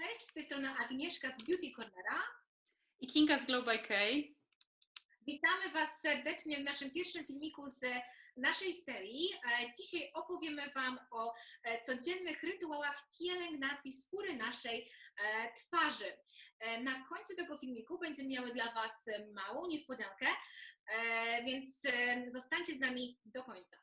Cześć, z tej strony Agnieszka z Beauty Cornera. I Kinga z Glow by K. Witamy Was serdecznie w naszym pierwszym filmiku z naszej serii. E, Dzisiaj opowiemy Wam o e, codziennych rytuałach pielęgnacji skóry naszej e, twarzy. Na końcu tego filmiku będziemy miały dla Was małą niespodziankę, więc zostańcie z nami do końca.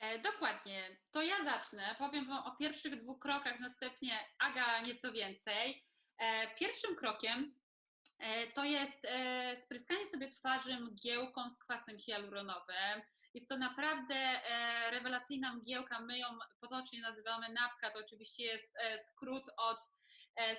E, dokładnie, to ja zacznę. Powiem Wam o pierwszych dwóch krokach, następnie Aga nieco więcej. E, pierwszym krokiem e, to jest spryskanie sobie twarzy mgiełką z kwasem hialuronowym. Jest to naprawdę rewelacyjna mgiełka. My ją potocznie nazywamy napka. To oczywiście jest skrót od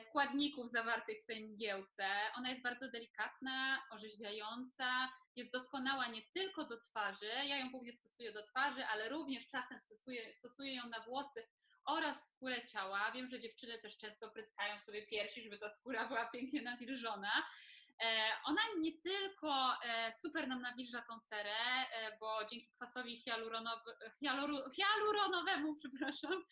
składników zawartych w tej mgiełce. Ona jest bardzo delikatna, orzeźwiająca, jest doskonała nie tylko do twarzy, ja ją głównie stosuję do twarzy, ale również czasem stosuję, stosuję ją na włosy oraz skórę ciała. Wiem, że dziewczyny też często pryskają sobie piersi, żeby ta skóra była pięknie nawilżona. E, Ona nie tylko e, super nam nawilża tą cerę, e, bo dzięki kwasowi hialuronowemu, przepraszam, e,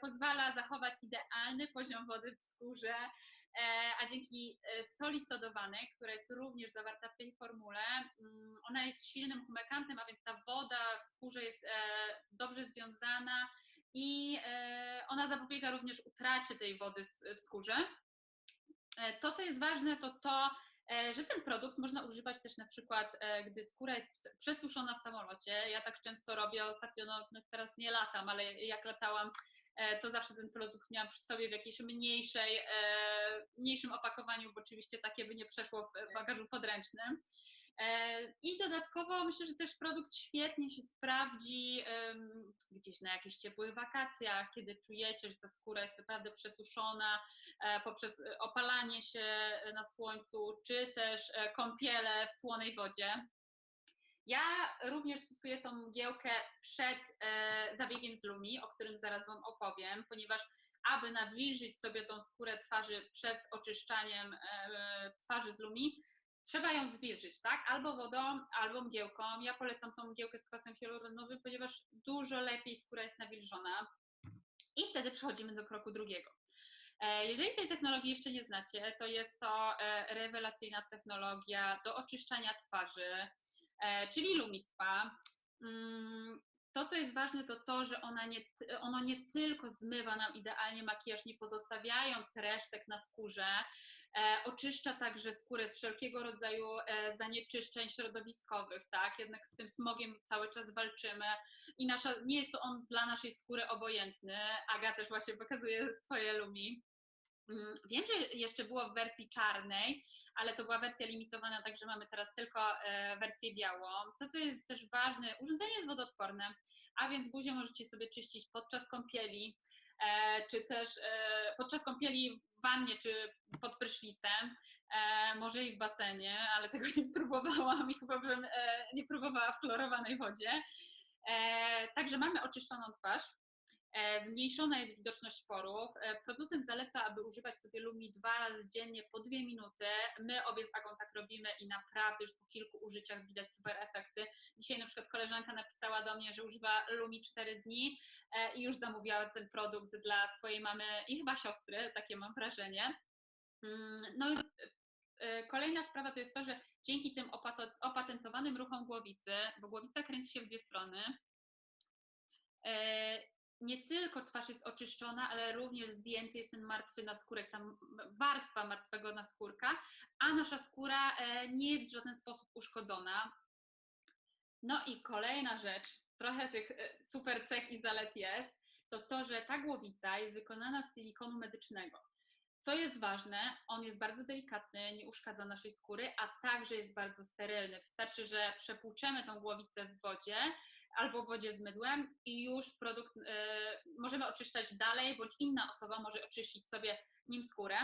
pozwala zachować idealny poziom wody w skórze, e, a dzięki e, soli sodowanej, która jest również zawarta w tej formule, mm, ona jest silnym humekantem, a więc ta woda w skórze jest e, dobrze związana i e, ona zapobiega również utracie tej wody w skórze. E, To, co jest ważne, to to, e, że ten produkt można używać też na przykład, e, gdy skóra jest przesuszona w samolocie. Ja tak często robię ostatnio, no, no teraz nie latam, ale jak latałam, e, to zawsze ten produkt miałam przy sobie w jakiejś mniejszej, e, mniejszym opakowaniu, bo oczywiście takie by nie przeszło w bagażu podręcznym. E, I dodatkowo myślę, że też produkt świetnie się sprawdzi gdzieś na jakichś ciepłych wakacjach, kiedy czujecie, że ta skóra jest naprawdę przesuszona e, poprzez e, opalanie się na słońcu, czy też kąpiele w słonej wodzie. Ja również stosuję tą mgiełkę przed zabiegiem z Lumi, o którym zaraz Wam opowiem, ponieważ aby nawilżyć sobie tą skórę twarzy przed oczyszczaniem twarzy z Lumi, trzeba ją zwilżyć, tak? Albo wodą, albo mgiełką. Ja polecam tą mgiełkę z kwasem hialuronowym, ponieważ dużo lepiej skóra jest nawilżona. I wtedy przechodzimy do kroku drugiego. E, Jeżeli tej technologii jeszcze nie znacie, to jest to e, rewelacyjna technologia do oczyszczania twarzy, e, czyli Lumispa. Mm, To, co jest ważne, to to, że ona nie, ono nie tylko zmywa nam idealnie makijaż, nie pozostawiając resztek na skórze, oczyszcza także skórę z wszelkiego rodzaju e, zanieczyszczeń środowiskowych, tak? Jednak z tym smogiem cały czas walczymy i nasza, nie jest to on dla naszej skóry obojętny. Aga też właśnie pokazuje swoje lumi. Mm, Wiem, że jeszcze było w wersji czarnej, ale to była wersja limitowana, także mamy teraz tylko e, wersję białą. To, co jest też ważne, urządzenie jest wodoodporne, a więc buzię możecie sobie czyścić podczas kąpieli, e, czy też e, podczas kąpieli w wannie, czy pod prysznicem, e, może i w basenie, ale tego nie próbowałam i chyba bym e, nie próbowała w chlorowanej wodzie. E, Także mamy oczyszczoną twarz. E, Zmniejszona jest widoczność porów. E, Producent zaleca, aby używać sobie Lumi dwa razy dziennie po dwie minuty. My obie z Agą tak robimy i naprawdę już po kilku użyciach widać super efekty. Dzisiaj na przykład koleżanka napisała do mnie, że używa Lumi 4 dni e, i już zamówiła ten produkt dla swojej mamy i chyba siostry, takie mam wrażenie. Mm, No i Kolejna sprawa to jest to, że dzięki tym opatentowanym ruchom głowicy, bo głowica kręci się w dwie strony, nie tylko twarz jest oczyszczona, ale również zdjęty jest ten martwy naskórek, ta warstwa martwego naskórka, a nasza skóra e, nie jest w żaden sposób uszkodzona. No i kolejna rzecz, trochę tych e, super cech i zalet jest, to to, że ta głowica jest wykonana z silikonu medycznego. Co jest ważne, on jest bardzo delikatny, nie uszkadza naszej skóry, a także jest bardzo sterylny. Wystarczy, że przepłuczemy tą głowicę w wodzie albo wodzie z mydłem i już produkt e, możemy oczyszczać dalej, bądź inna osoba może oczyścić sobie nim skórę.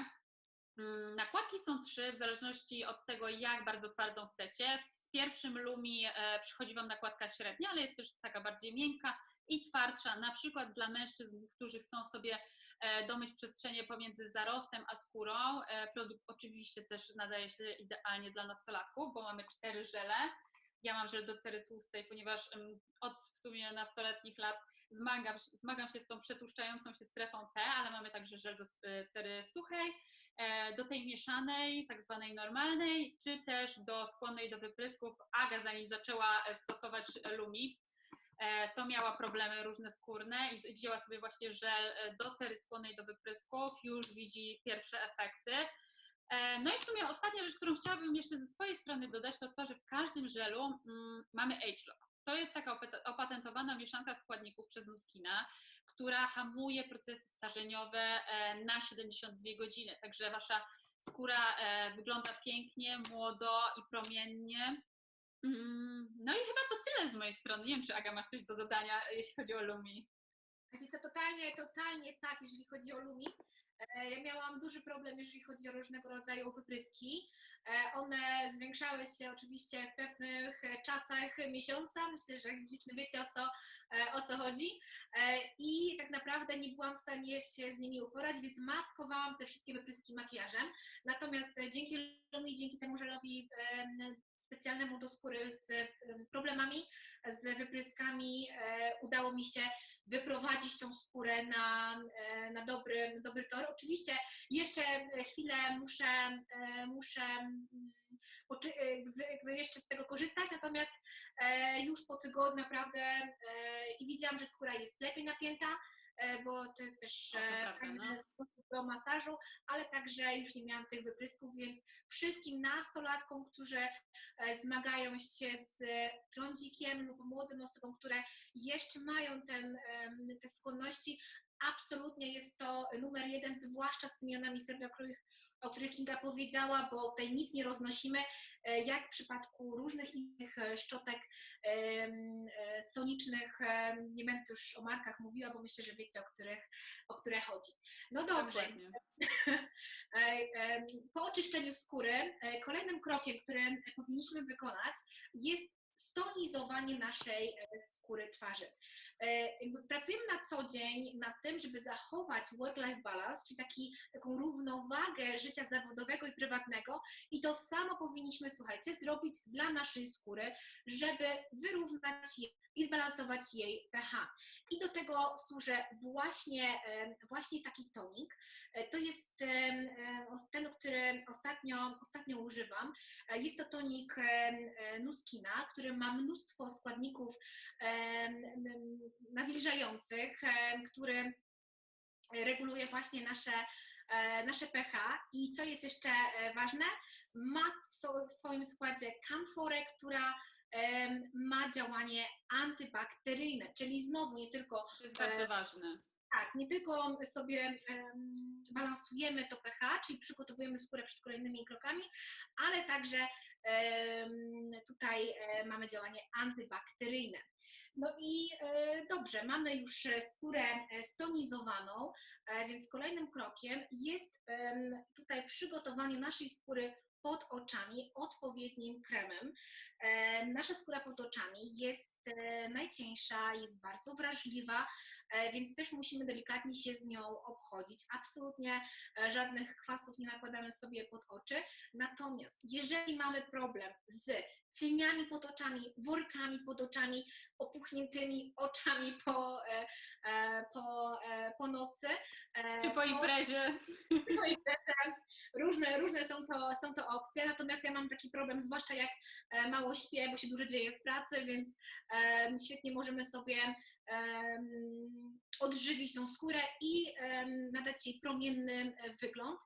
Mm, Nakładki są trzy, w zależności od tego, jak bardzo twardą chcecie. Z pierwszym Lumi e, przychodzi Wam nakładka średnia, ale jest też taka bardziej miękka i twardsza, na przykład dla mężczyzn, którzy chcą sobie e, domyć przestrzenie pomiędzy zarostem a skórą. Produkt oczywiście też nadaje się idealnie dla nastolatków, bo mamy cztery żele. Ja mam żel do cery tłustej, ponieważ od w sumie nastoletnich lat zmagam, zmagam się z tą przetłuszczającą się strefą T, ale mamy także żel do e, cery suchej, e, do tej mieszanej, tak zwanej normalnej, czy też do skłonnej do wyprysków. Aga zanim zaczęła e, stosować Lumi, to miała problemy różne skórne i wzięła sobie właśnie żel do cery skłonnej do wyprysków, już widzi pierwsze efekty. E, No i w sumie ostatnia rzecz, którą chciałabym jeszcze ze swojej strony dodać, to to, że w każdym żelu mm, mamy age lock. To jest taka opatentowana mieszanka składników przez Nuskina, która hamuje procesy starzeniowe e, na 72 godziny. Także wasza skóra e, wygląda pięknie, młodo i promiennie. Mm, No i chyba to tyle z mojej strony. Nie wiem, czy Aga masz coś do dodania, jeśli chodzi o Lumi. Znaczy to totalnie, totalnie tak, jeżeli chodzi o Lumi. E, Ja miałam duży problem, jeżeli chodzi o różnego rodzaju wypryski. E, One zwiększały się oczywiście w pewnych czasach miesiąca. Myślę, że liczny wiecie o co, e, o co chodzi. I tak naprawdę nie byłam w stanie się z nimi uporać, więc maskowałam te wszystkie wypryski makijażem. Natomiast dzięki Lumi, dzięki temu żelowi specjalnemu do skóry z em, problemami, z wypryskami, e, udało mi się wyprowadzić tą skórę na, e, na, dobry, na dobry tor. Oczywiście jeszcze chwilę muszę, e, muszę mm, jeszcze z tego korzystać, natomiast już po tygodniu naprawdę i widziałam, że skóra jest lepiej napięta, bo to jest też to e, prawda, no. do masażu, ale także już nie miałam tych wyprysków, więc wszystkim nastolatkom, którzy e, zmagają się z trądzikiem lub młodym osobom, które jeszcze mają ten, te skłonności, absolutnie jest to numer jeden, zwłaszcza z tymi jonami srebra, o których, Kinga powiedziała, bo tutaj nic nie roznosimy, e, jak w przypadku różnych innych e, szczotek e, sonicznych, nie będę już o markach mówiła, bo myślę, że wiecie, o, których, o które chodzi. No dobrze, Dokładnie. E, em, po oczyszczeniu skóry, kolejnym krokiem, który powinniśmy wykonać, jest stonizowanie naszej e, skóry twarzy. E, Pracujemy na co dzień nad tym, żeby zachować work-life balance, czyli taki, taką równowagę życia zawodowego i prywatnego i to samo powinniśmy, słuchajcie, zrobić dla naszej skóry, żeby wyrównać je i zbalansować jej pH. I do tego służy właśnie, em, właśnie taki tonik. E, To jest e, ten, który ostatnio, ostatnio używam. E, Jest to tonik e, Nuskina, który ma mnóstwo składników nawilżających, który reguluje właśnie nasze, e, nasze pH. I co jest jeszcze e, ważne, ma w swoim składzie kamforę, która ma działanie antybakteryjne, czyli znowu nie tylko To jest bardzo E, ważne. tak, nie tylko sobie em, balansujemy to pH, czyli przygotowujemy skórę przed kolejnymi krokami, ale także tutaj e, mamy działanie antybakteryjne. No i e, dobrze, mamy już e, skórę stonizowaną, więc kolejnym krokiem jest tutaj przygotowanie naszej skóry pod oczami odpowiednim kremem. Nasza skóra pod oczami jest e, najcieńsza, jest bardzo wrażliwa, e, więc też musimy delikatnie się z nią obchodzić. Absolutnie e, żadnych kwasów nie nakładamy sobie pod oczy. Natomiast jeżeli mamy problem z cieniami pod oczami, workami pod oczami, opuchniętymi oczami po, po, po nocy, Czy po imprezie? no i te- różne, różne są to, są to opcje, natomiast ja mam taki problem, zwłaszcza jak mało śpię, bo się dużo dzieje w pracy, więc świetnie możemy sobie odżywić tą skórę i nadać jej promienny e, wygląd,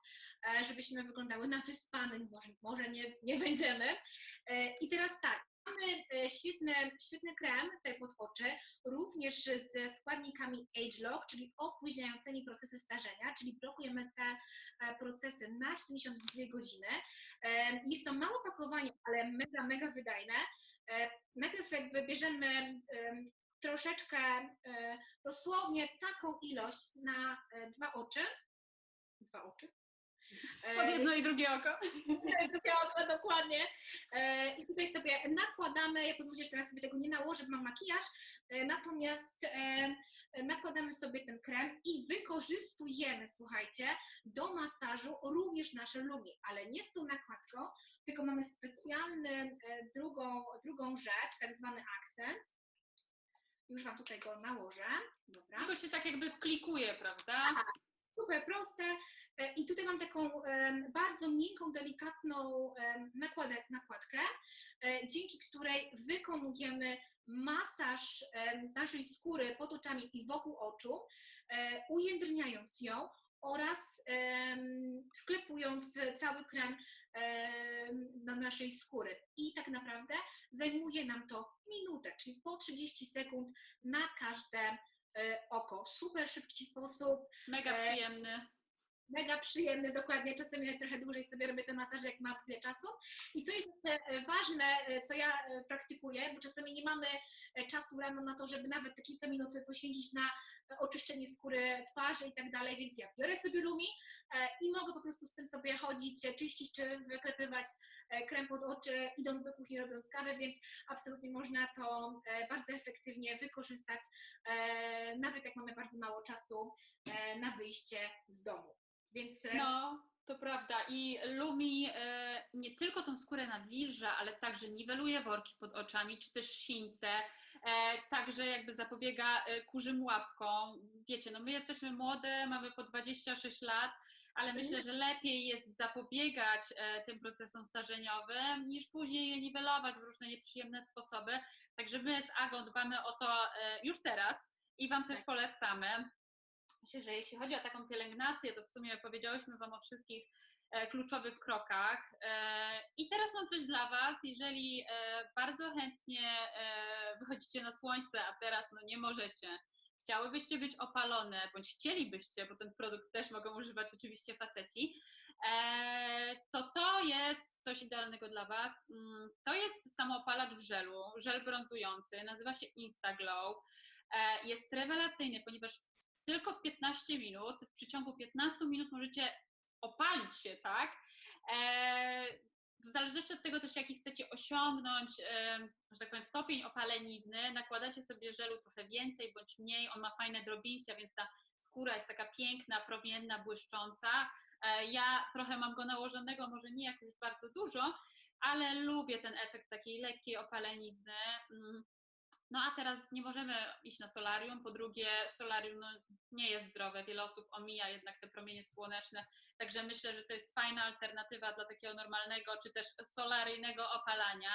e, żebyśmy wyglądały na wyspanym, może, może nie, nie będziemy. E, I teraz tak, Mamy świetny, świetny krem tutaj pod oczy, również ze składnikami Age Lock, czyli opóźniającymi procesy starzenia, czyli blokujemy te procesy na 72 godziny. Jest to małe opakowanie, ale mega, mega wydajne. E, Najpierw jakby bierzemy em, troszeczkę, e, dosłownie taką ilość na e, dwa oczy. Dwa oczy. Pod jedno i drugie oko. drugie oko, dokładnie. I tutaj sobie nakładamy, ja pozwólcie, że teraz sobie tego nie nałożę, bo mam makijaż, natomiast nakładamy sobie ten krem i wykorzystujemy, słuchajcie, do masażu również nasze lumi, ale nie z tą nakładką, tylko mamy specjalny e, drugą, drugą rzecz, tak zwany akcent. Już Wam tutaj go nałożę. Dobra. Tylko się tak jakby wklikuje, prawda? super proste. E, I tutaj mam taką em, bardzo miękką, delikatną nakładę, nakładkę, e, dzięki której wykonujemy masaż naszej skóry pod oczami i wokół oczu, e, ujędrniając ją oraz wklepując cały krem em, na naszej skóry. I tak naprawdę zajmuje nam to minutę, czyli po 30 sekund na każde e, oko. Super szybki sposób, Mega E, przyjemny. Mega przyjemny, dokładnie. Czasami nawet trochę dłużej sobie robię te masaże, jak mam chwilę czasu. I co jest e, ważne, e, co ja e, praktykuję, bo czasami nie mamy czasu rano na to, żeby nawet te kilka minut poświęcić na oczyszczenie skóry twarzy i tak dalej, więc ja biorę sobie lumi i mogę po prostu z tym sobie chodzić, czyścić czy wyklepywać krem pod oczy, idąc do kuchni, robiąc kawę, więc absolutnie można to bardzo efektywnie wykorzystać, nawet jak mamy bardzo mało czasu na wyjście z domu. Więc e, No, to prawda. I Lumi e, nie tylko tą skórę nawilża, ale także niweluje worki pod oczami, czy też sińce. E, także jakby zapobiega kurzym łapkom. Wiecie, no my jesteśmy młode, mamy po 26 lat, ale myślę, że lepiej jest zapobiegać tym procesom starzeniowym, niż później je niwelować w różne nieprzyjemne sposoby. Także my z Agą dbamy o to już teraz i Wam też Tak. polecamy. Myślę, że jeśli chodzi o taką pielęgnację, to w sumie powiedziałyśmy Wam o wszystkich e, kluczowych krokach. E, I teraz mam coś dla Was. Jeżeli e, bardzo chętnie wychodzicie na słońce, a teraz no nie możecie, chciałybyście być opalone, bądź chcielibyście, bo ten produkt też mogą używać oczywiście faceci, to to jest coś idealnego dla Was. Mm, To jest samoopalacz w żelu, żel brązujący, nazywa się Instaglow. Jest rewelacyjny, ponieważ tylko w 15 minut, w przeciągu 15 minut możecie opalić się, tak? E, w zależności od tego też, jaki chcecie osiągnąć, e, że tak powiem, stopień opalenizny, nakładacie sobie żelu trochę więcej bądź mniej, on ma fajne drobinki, a więc ta skóra jest taka piękna, promienna, błyszcząca. E, ja trochę mam go nałożonego, może nie jakoś bardzo dużo, ale lubię ten efekt takiej lekkiej opalenizny. No a teraz nie możemy iść na solarium. Po drugie, solarium no, nie jest zdrowe. Wiele osób omija jednak te promienie słoneczne. Także myślę, że to jest fajna alternatywa dla takiego normalnego czy też solaryjnego opalania.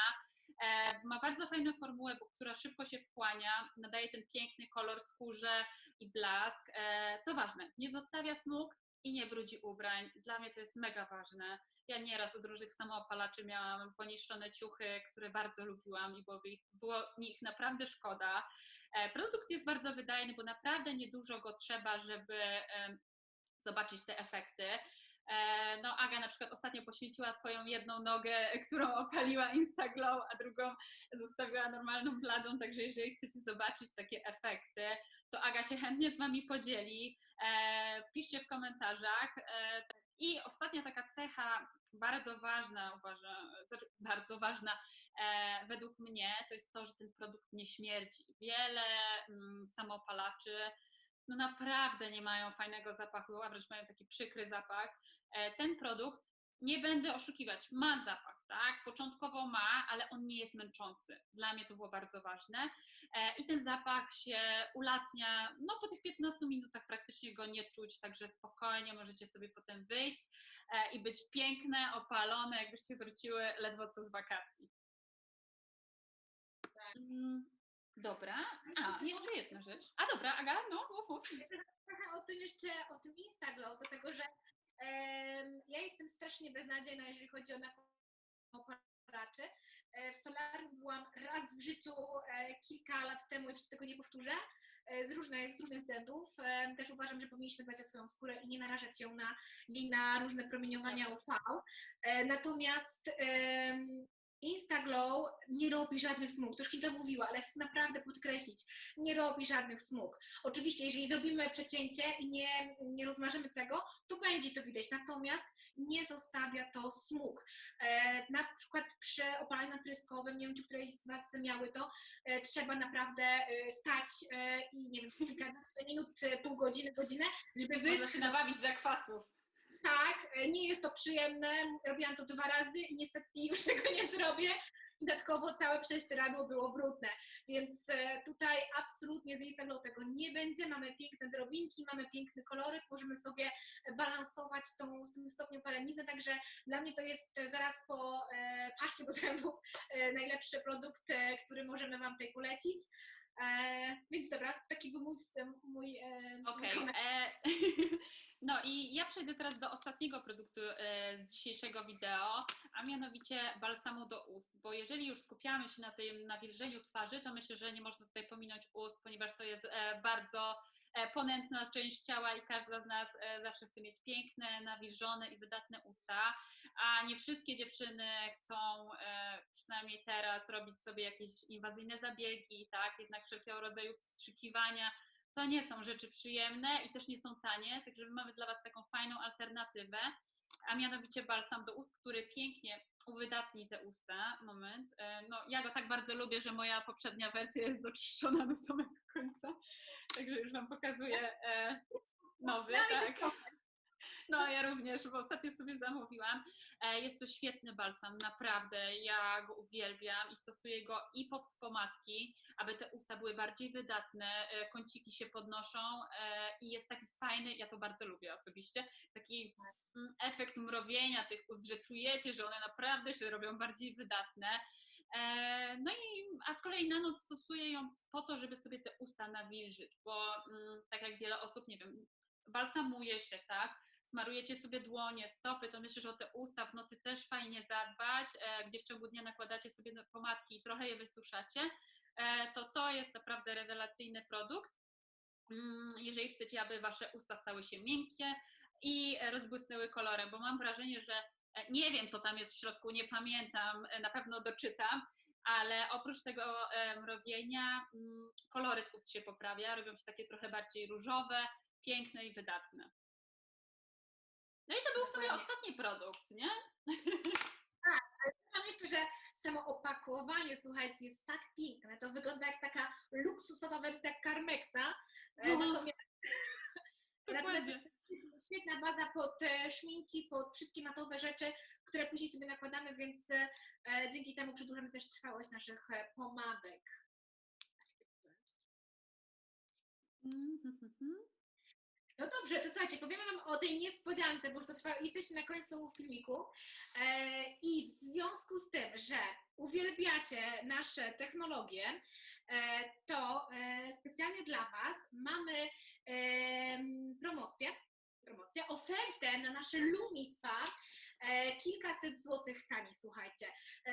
E, ma bardzo fajną formułę, która szybko się wchłania, nadaje ten piękny kolor skórze i blask. E, co ważne, nie zostawia smug i nie brudzi ubrań. Dla mnie to jest mega ważne. Ja nieraz od różnych samoopalaczy miałam poniszczone ciuchy, które bardzo lubiłam i było, ich, było mi ich naprawdę szkoda. E, Produkt jest bardzo wydajny, bo naprawdę niedużo go trzeba, żeby zobaczyć te efekty. E, No, Aga na przykład ostatnio poświęciła swoją jedną nogę, którą opaliła Instaglow, a drugą zostawiła normalną bladą, także jeżeli chcecie zobaczyć takie efekty, to Aga się chętnie z Wami podzieli. E, Piszcie w komentarzach. E, I ostatnia taka cecha, bardzo ważna, uważam, znaczy bardzo ważna e, według mnie, to jest to, że ten produkt nie śmierdzi. Wiele mm, samoopalaczy no naprawdę nie mają fajnego zapachu, a wręcz mają taki przykry zapach. E, ten produkt, nie będę oszukiwać, ma zapach, tak? Początkowo ma, ale on nie jest męczący. Dla mnie to było bardzo ważne. E, I ten zapach się ulatnia, no po tych 15 minutach praktycznie go nie czuć, także spokojnie możecie sobie potem wyjść e, i być piękne, opalone, jakbyście wróciły ledwo co z wakacji. Mm, Dobra. A, jeszcze jedna rzecz. A dobra, Aga, no, mów, mów. trochę o tym jeszcze, o tym Instaglow, dlatego że em, ja jestem strasznie beznadziejna, jeżeli chodzi o napalaczy. E, w solarium byłam raz w życiu e, kilka lat temu, już tego nie powtórzę, e, z różnych, z różnych względów. Też uważam, że powinniśmy dbać o swoją skórę i nie narażać ją na, na różne promieniowania UV. E, natomiast Instaglow nie robi żadnych smug. To już kilka mówiła, ale chcę naprawdę podkreślić, nie robi żadnych smug. Oczywiście, jeżeli zrobimy przecięcie i nie, nie rozmażymy tego, to będzie to widać, natomiast nie zostawia to smug. E, na przykład przy opalaniu natryskowym, nie wiem, czy któreś z Was miały to, e, trzeba naprawdę e, stać e, i nie wiem, kilkanaście minut, e, pół godziny, godzinę, żeby Można się wyschnąć. nabawić zakwasów. Tak, e, nie jest to przyjemne. Robiłam to dwa razy i niestety już tego nie zrobię. Dodatkowo całe prześcieradło było brudne, więc e, tutaj absolutnie z Instagram tego nie będzie. Mamy piękne drobinki, mamy piękny koloryt, możemy sobie balansować tą, z tym stopniem palenizny, także dla mnie to jest e, zaraz po e, paście do zębów e, najlepszy produkt, e, który możemy Wam tutaj polecić. E, więc dobra, taki był mój, mój, e, mój Okej. komentarz. e, No i ja przejdę teraz do ostatniego produktu e, z dzisiejszego wideo, a mianowicie balsamu do ust, bo jeżeli już skupiamy się na tym nawilżeniu twarzy, to myślę, że nie można tutaj pominąć ust, ponieważ to jest e, bardzo e, ponętna część ciała i każda z nas zawsze chce mieć piękne, nawilżone i wydatne usta, a nie wszystkie dziewczyny chcą przynajmniej teraz robić sobie jakieś inwazyjne zabiegi, tak, jednak wszelkiego rodzaju wstrzykiwania to nie są rzeczy przyjemne i też nie są tanie, także my mamy dla Was taką fajną alternatywę, a mianowicie balsam do ust, który pięknie uwydatni te usta. Moment. E, No, ja go tak bardzo lubię, że moja poprzednia wersja jest doczyszczona do samego końca, także już Wam pokazuję e, nowy. No, Tak. Ja również, bo ostatnio sobie zamówiłam. E, Jest to świetny balsam, naprawdę. Ja go uwielbiam i stosuję go i pod pomadki, aby te usta były bardziej wydatne, e, kąciki się podnoszą e, i jest taki fajny, ja to bardzo lubię osobiście, taki mm, efekt mrowienia tych ust, że czujecie, że one naprawdę się robią bardziej wydatne. No i, a z kolei na noc stosuję ją po to, żeby sobie te usta nawilżyć, bo mm, tak jak wiele osób, nie wiem, balsamuje się, tak? Smarujecie sobie dłonie, stopy, to myślę, że o te usta w nocy też fajnie zadbać, e, gdzie w ciągu dnia nakładacie sobie pomadki i trochę je wysuszacie, e, to to jest naprawdę rewelacyjny produkt. Mm, Jeżeli chcecie, aby wasze usta stały się miękkie i rozbłysnęły kolorem, bo mam wrażenie, że e, nie wiem, co tam jest w środku, nie pamiętam, na pewno doczytam, ale oprócz tego mrowienia mm, koloryt ust się poprawia, robią się takie trochę bardziej różowe, piękne i wydatne. No i to był w sumie ostatni produkt, nie? Mam jeszcze, że samo opakowanie, słuchajcie, jest tak piękne. To wygląda jak taka luksusowa wersja Carmexa. E, No. Natomiast, natomiast świetna baza pod e, szminki, pod wszystkie matowe rzeczy, które później sobie nakładamy, więc e, dzięki temu przedłużamy też trwałość naszych pomadek. Mhm. No dobrze, to słuchajcie, powiemy Wam o tej niespodziance, bo już to trwa, jesteśmy na końcu filmiku. E, I w związku z tym, że uwielbiacie nasze technologie, e, to e, specjalnie dla Was mamy promocję, promocję, ofertę na nasze Lumi Spa. Kilkaset złotych taniej, słuchajcie.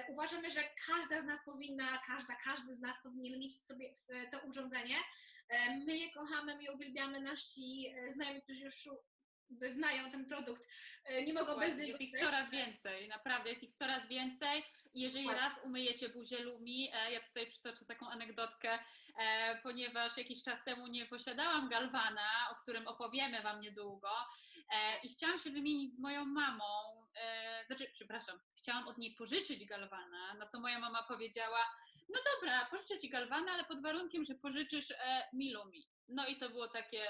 Uważamy, że każda z nas powinna, każda, każdy z nas powinien mieć sobie to urządzenie. E, My je kochamy, my je uwielbiamy, nasi e, znajomi, którzy już znają ten produkt, e, nie mogą bez Dokładnie, niego Jest ich coraz więcej, naprawdę jest ich coraz więcej. Jeżeli Dokładnie. raz umyjecie buzię Lumi, ja tutaj przytoczę taką anegdotkę, ponieważ jakiś czas temu nie posiadałam galwana, o którym opowiemy Wam niedługo i chciałam się wymienić z moją mamą, znaczy, przepraszam, chciałam od niej pożyczyć galwana, na co moja mama powiedziała, no dobra, pożyczę Ci galwana, ale pod warunkiem, że pożyczysz e, mi Lumi. No i to było takie,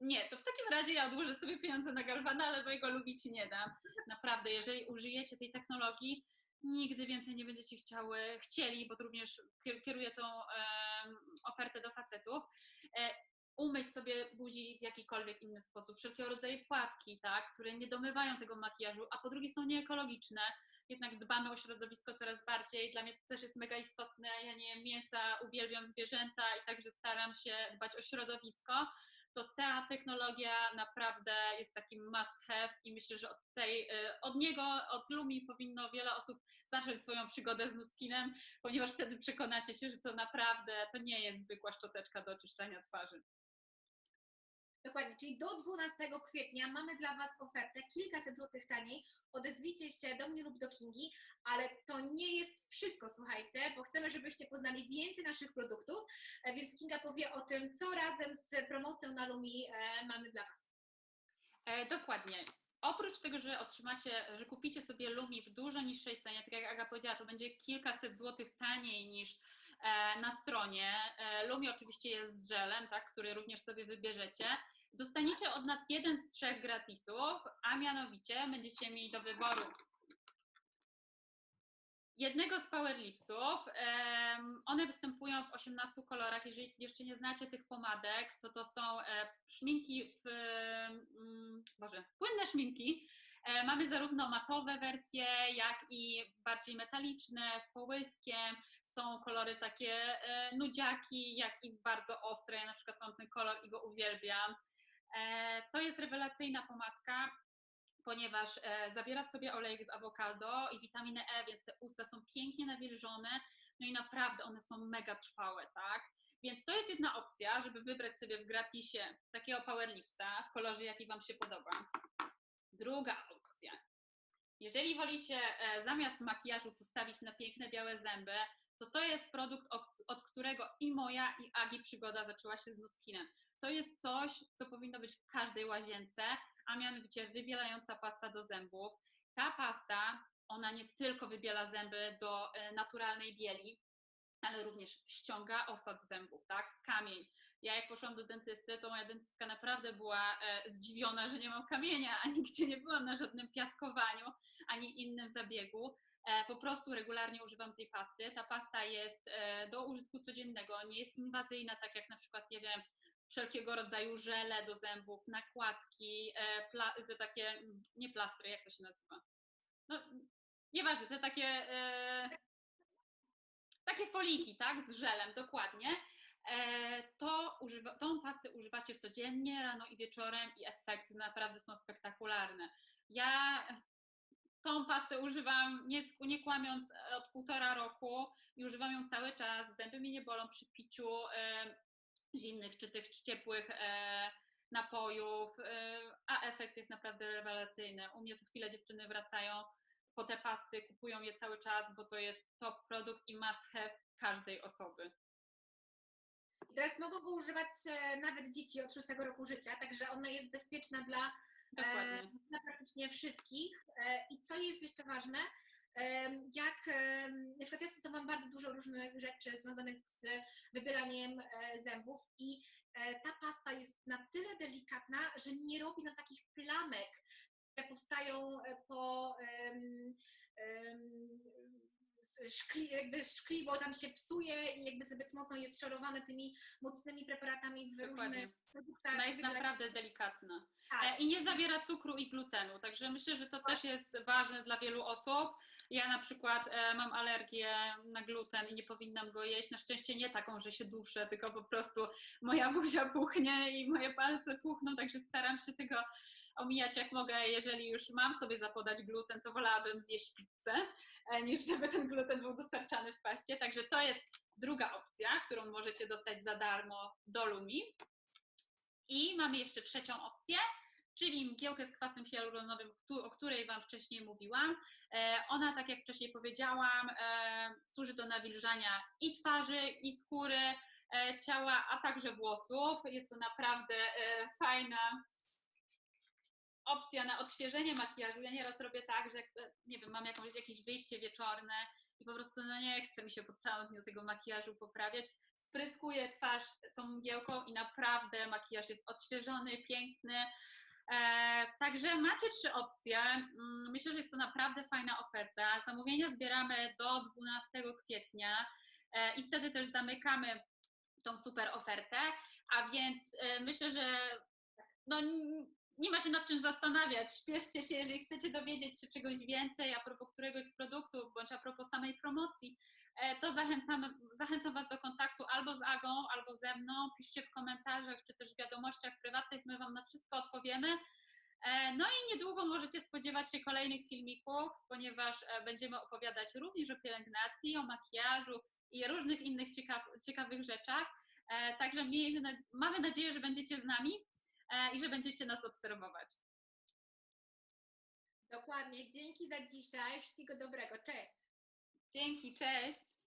nie, to w takim razie ja odłożę sobie pieniądze na galwana, ale mojego lubić nie dam. Naprawdę, jeżeli użyjecie tej technologii, nigdy więcej nie będziecie chciały, chcieli, bo również kier- kieruję tą em, ofertę do facetów, e, umyć sobie buzi w jakikolwiek inny sposób. Wszelkiego rodzaju płatki, tak, które nie domywają tego makijażu, a po drugie są nieekologiczne. Jednak dbamy o środowisko coraz bardziej. Dla mnie to też jest mega istotne. Ja nie jem mięsa, uwielbiam zwierzęta i także staram się dbać o środowisko to ta technologia naprawdę jest takim must have i myślę, że od, tej, y, od niego, od Lumi powinno wiele osób zacząć swoją przygodę z Nuskinem, ponieważ wtedy przekonacie się, że to naprawdę to nie jest zwykła szczoteczka do oczyszczania twarzy. Dokładnie, czyli do 12 kwietnia mamy dla Was ofertę kilkaset złotych taniej. Odezwijcie się do mnie lub do Kingi, ale to nie jest wszystko, słuchajcie, bo chcemy, żebyście poznali więcej naszych produktów, e, więc Kinga powie o tym, co razem z promocją na Lumi e, mamy dla Was. E, dokładnie. Oprócz tego, że otrzymacie, że kupicie sobie Lumi w dużo niższej cenie, tak jak Aga powiedziała, to będzie kilkaset złotych taniej niż e, na stronie. Lumi oczywiście jest z żelem, tak, który również sobie wybierzecie. Dostaniecie od nas jeden z trzech gratisów, a mianowicie będziecie mieli do wyboru jednego z Power Lipsów. One występują w 18 kolorach. Jeżeli jeszcze nie znacie tych pomadek, to to są e, szminki w, mm, Boże, płynne szminki. E, mamy zarówno matowe wersje, jak i bardziej metaliczne, z połyskiem. Są kolory takie e, nudziaki, jak i bardzo ostre. Ja na przykład mam ten kolor i go uwielbiam. E, to jest rewelacyjna pomadka ponieważ e, zawiera w sobie olejek z awokado i witaminę E, więc te usta są pięknie nawilżone, no i naprawdę one są mega trwałe, tak? Więc to jest jedna opcja, żeby wybrać sobie w gratisie takiego Power Lipsa w kolorze, jaki Wam się podoba. Druga opcja. Jeżeli wolicie e, zamiast makijażu postawić na piękne białe zęby, to to jest produkt, od, którego i moja, i Agi przygoda zaczęła się z Nuskinem. To jest coś, co powinno być w każdej łazience, a mianowicie wybielająca pasta do zębów. Ta pasta, ona nie tylko wybiela zęby do e, naturalnej bieli, ale również ściąga osad zębów, tak? Kamień. Ja jak poszłam do dentysty, to moja dentystka naprawdę była e, zdziwiona, że nie mam kamienia, a nigdzie nie byłam na żadnym piaskowaniu, ani innym zabiegu. E, po prostu regularnie używam tej pasty. Ta pasta jest do użytku codziennego, nie jest inwazyjna, tak jak na przykład, nie wiem, wszelkiego rodzaju żele do zębów, nakładki, e, te takie, nie plastry, jak to się nazywa? No, nieważne, te takie, e, takie foliki, tak, z żelem, dokładnie. E, to używa, tą pastę używacie codziennie, rano i wieczorem i efekty naprawdę są spektakularne. Ja tą pastę używam, nie, nie kłamiąc, od półtora roku i używam ją cały czas. Zęby mi nie bolą przy piciu e, zimnych czy tych ciepłych e, napojów, e, a efekt jest naprawdę rewelacyjny. U mnie co chwilę dziewczyny wracają po te pasty, kupują je cały czas, bo to jest top produkt i must have każdej osoby. I teraz mogą go używać e, nawet dzieci od 6 roku życia, także ona jest bezpieczna dla, e, dla praktycznie wszystkich. E, I co jest jeszcze ważne, em, jak na przykład ja dużo różnych rzeczy związanych z wybielaniem e, zębów i e, ta pasta jest na tyle delikatna, że nie robi nam takich plamek, które powstają e, po em, em, szkli, jakby szkliwo tam się psuje i jakby zbyt mocno jest szorowane tymi mocnymi preparatami w Dokładnie. różnych produktach. Ona jest naprawdę delikatna. Tak. E, I nie zawiera cukru i glutenu, także myślę, że to też jest ważne dla wielu osób. Ja na przykład e, mam alergię na gluten i nie powinnam go jeść. Na szczęście nie taką, że się duszę, tylko po prostu moja buzia puchnie i moje palce puchną, także staram się tego omijać jak mogę. Jeżeli już mam sobie zapodać gluten, to wolałabym zjeść pizzę, niż żeby ten gluten był dostarczany w paście. Także to jest druga opcja, którą możecie dostać za darmo do Lumi. I mamy jeszcze trzecią opcję, czyli mgiełkę z kwasem hialuronowym, o której Wam wcześniej mówiłam. E, Ona, tak jak wcześniej powiedziałam, e, służy do nawilżania i twarzy, i skóry, e, ciała, a także włosów. Jest to naprawdę e, fajna opcja na odświeżenie makijażu. Ja nieraz robię tak, że e, nie wiem, mam jakąś, jakieś wyjście wieczorne i po prostu no nie chce mi się po całym dniu tego makijażu poprawiać. Spryskuję twarz tą mgiełką i naprawdę makijaż jest odświeżony, piękny. E, także macie trzy opcje. Mm, Myślę, że jest to naprawdę fajna oferta. Zamówienia zbieramy do 12 kwietnia e, i wtedy też zamykamy tą super ofertę. A więc e, myślę, że no, nie ma się nad czym zastanawiać. Śpieszcie się, jeżeli chcecie dowiedzieć się czegoś więcej a propos któregoś z produktów, bądź a propos samej promocji, e, to zachęcam, zachęcam Was do kontaktu albo z Agą, albo ze mną. Piszcie w komentarzach, czy też w wiadomościach prywatnych, my Wam na wszystko odpowiemy. E, No i niedługo możecie spodziewać się kolejnych filmików, ponieważ e, będziemy opowiadać również o pielęgnacji, o makijażu i różnych innych ciekaw, ciekawych rzeczach. Także mamy nadzieję, że będziecie z nami. E, i że będziecie nas obserwować. Dokładnie. Dzięki za dzisiaj. Wszystkiego dobrego. Cześć. Dzięki, cześć!